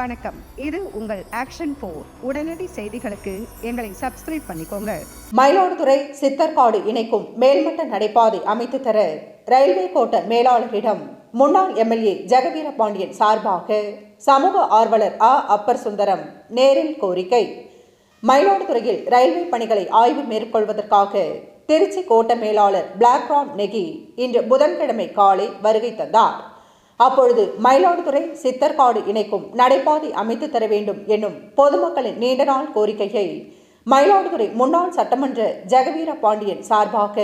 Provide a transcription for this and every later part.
வணக்கம். இது உங்கள் ஆக்ஷன் போர் உடனடி செய்திகளுக்கு எங்களை சப்ஸ்கிரைப் பண்ணிக்கோங்க. மயிலாடுதுறை சித்தர்காடு இணைக்கும் மேல்மட்ட நடைபாதை அமைத்து தர ரயில்வே கோட்ட மேலாளரிடம் முன்னாள் எம்எல்ஏ ஜெகவீர பாண்டியன் சார்பாக சமூக ஆர்வலர் ஆ அப்பர் சுந்தரம் நேரில் கோரிக்கை. மயிலாடுதுறையில் ரயில்வே பணிகளை ஆய்வு மேற்கொள்வதற்காக திருச்சி கோட்ட மேலாளர் பிளாக்ராம் நெகி இன்று புதன்கிழமை காலை வருகை தந்தார். அப்பொழுது மயிலாடுதுறை சித்தர்காடு இணைக்கும் நடைபாதை அமைத்து தர வேண்டும் என்னும் பொதுமக்களின் நீண்ட நாள் கோரிக்கையை மயிலாடுதுறை முன்னாள் சட்டமன்ற ஜெகவீர பாண்டியன் சார்பாக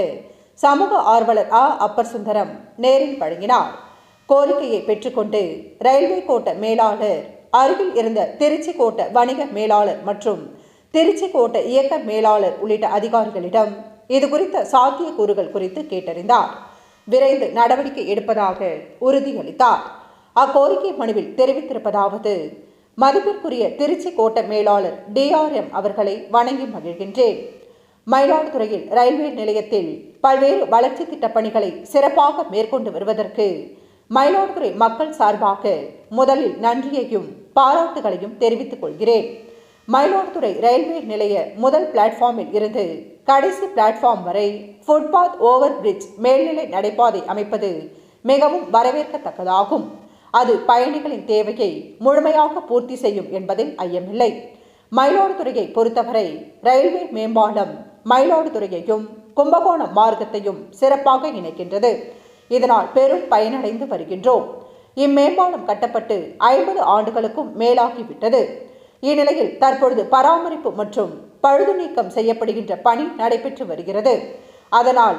சமூக ஆர்வலர் ஆ. அப்பர் சுந்தரம் நேரில் வழங்கினார். கோரிக்கையை பெற்றுக்கொண்டு ரயில்வே கோட்ட மேலாளர் அருகில் இருந்த திருச்சி கோட்ட வணிக மேலாளர் மற்றும் திருச்சி கோட்ட இயக்க மேலாளர் உள்ளிட்ட அதிகாரிகளிடம் இது குறித்த சாத்தியக்கூறுகள் குறித்து கேட்டறிந்தார். விரைந்து நடவடிக்கை எடுப்பதாக உறுதியளித்தார். அக்கோரிக்கை மனுவில் தெரிவித்திருப்பதாவது மதிப்பிற்குரிய திருச்சி கோட்ட மேலாளர் டிஆர்எம் அவர்களை வணங்கி மகிழ்கின்றேன். மயிலாடுதுறையில் ரயில்வே நிலையத்தில் பல்வேறு வளர்ச்சி திட்ட பணிகளை சிறப்பாக மேற்கொண்டு வருவதற்கு மயிலாடுதுறை மக்கள் சார்பாக முதலில் நன்றியையும் பாராட்டுகளையும் தெரிவித்துக் கொள்கிறேன். மயிலாடுதுறை ரயில்வே நிலைய முதல் பிளாட்ஃபார்மில் இருந்து கடைசி பிளாட்ஃபார்ம் வரை ஃபுட்பாத் ஓவர் பிரிட்ஜ் மேல்நிலை நடைபாதை அமைப்பது மிகவும் வரவேற்கத்தக்கதாகும். அது பயணிகளின் தேவையை முழுமையாக பூர்த்தி செய்யும் என்பதில் ஐயமில்லை. மயிலாடுதுறையை பொறுத்தவரை ரயில்வே மேம்பாலம் மயிலாடுதுறையையும் கும்பகோணம் மார்க்கத்தையும் சிறப்பாக இணைக்கின்றது. இதனால் பெரும் பயனடைந்து வருகின்றோம். இம்மேம்பாலம் கட்டப்பட்டு ஐம்பது ஆண்டுகளுக்கும் மேலாகிவிட்டது. இந்நிலையில் தற்பொழுது பராமரிப்பு மற்றும் பழுது நீக்கம் செய்யப்படுகின்ற பணி நடைபெற்று வருகிறது. அதனால்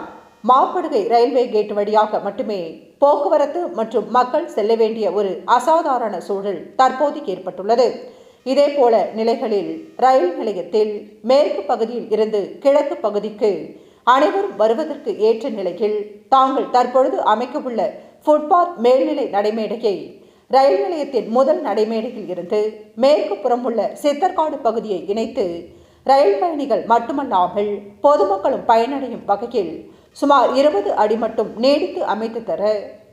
மாப்படுகை ரயில்வே கேட் வழியாக மட்டுமே போக்குவரத்து மற்றும் மக்கள் செல்ல வேண்டிய ஒரு அசாதாரண சூழல் தற்போது ஏற்பட்டுள்ளது. இதேபோல நிலைகளில் ரயில் நிலையத்தில் மேற்கு பகுதியில் இருந்து கிழக்கு பகுதிக்கு அனைவரும் வருவதற்கு ஏற்ற நிலையில் தாங்கள் தற்பொழுது அமைக்கவுள்ள ஃபுட்பாத் மேல்நிலை நடைமேடையை ரயில் நிலையத்தின் முதல் நடைமேடையில் இருந்து மேற்கு புறம் உள்ள சித்தர்காடு பகுதியை இணைத்து ரயில் பயணிகள் மட்டுமல்லாமல் பொதுமக்களும் பயனடையும் வகையில் சுமார் இருபது அடி மட்டும் நீடித்து அமைத்து தர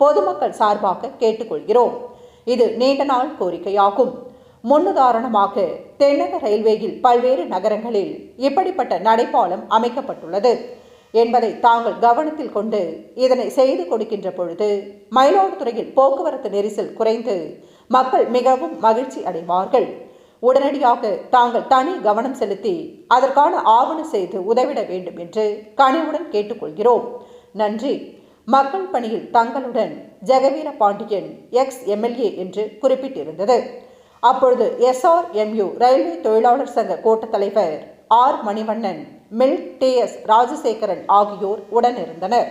பொதுமக்கள் சார்பாக கேட்டுக்கொள்கிறோம். இது நீண்ட நாள் கோரிக்கையாகும். முன்னுதாரணமாக தென்னக ரயில்வேயில் பல்வேறு நகரங்களில் இப்படிப்பட்ட நடைபாலம் அமைக்கப்பட்டுள்ளது. என்பதை தாங்கள் கவனத்தில் கொண்டு இதனை செய்து கொடுக்கின்ற பொழுது மயிலாடுதுறையில் போக்குவரத்து நெரிசல் குறைந்து மக்கள் மிகவும் மகிழ்ச்சி அடைவார்கள். உடனடியாக தாங்கள் தனி கவனம் செலுத்தி அதற்கான ஆவணம் செய்து உதவிட வேண்டும் என்று கனிவுடன் கேட்டுக்கொள்கிறோம். நன்றி. மக்கள் பணியில் தங்களுடன் ஜெகவீர பாண்டியன் எக்ஸ் எம்எல்ஏ என்று குறிப்பிட்டிருந்தது. அப்பொழுது எஸ்ஆர்எம்யூ ரயில்வே தொழிலாளர் சங்க கோட்ட தலைவர் R. Manivannan mill. T. S. Rajasekaran ஆகியோர் உடனிருந்தனர்.